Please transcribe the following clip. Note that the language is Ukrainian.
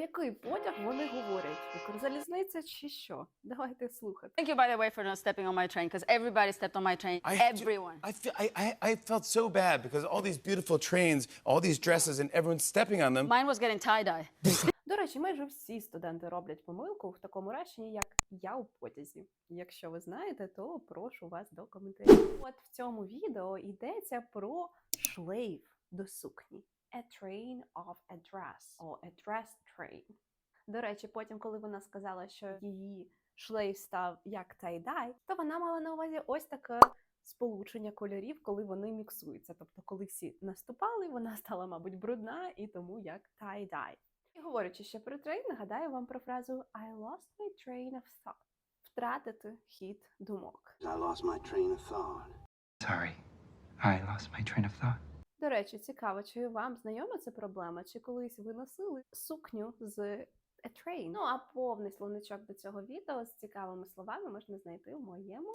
який потяг вони говорять? Укрзалізниця чи що? Давайте слухати. Thank you, by the way, for not stepping on my train, because everybody stepped on my train. I Everyone. I, feel, I, I, I felt so bad because all these beautiful trains, all these dresses, and everyone's stepping on them. Mine was getting tie-dye. До речі, майже всі студенти роблять помилку в такому реченні, як я у потязі. Якщо ви знаєте, то прошу вас до коментарів. От в цьому відео йдеться про шлейф до сукні. A train of a dress. Or a dress train. До речі, потім, коли вона сказала, що її шлейф став як tie-dye, то вона мала на увазі ось таке сполучення кольорів, коли вони міксуються. Тобто, коли всі наступали, вона стала, мабуть, брудна і тому як tie-dye. І говорячи ще про трейн, нагадаю вам про фразу I lost my train of thought. Втратити хід думок. I lost my train of thought. Sorry, I lost my train of thought. До речі, цікаво, чи вам знайома ця проблема, чи колись ви носили сукню з a train? Ну а повний словничок до цього відео з цікавими словами можна знайти в моєму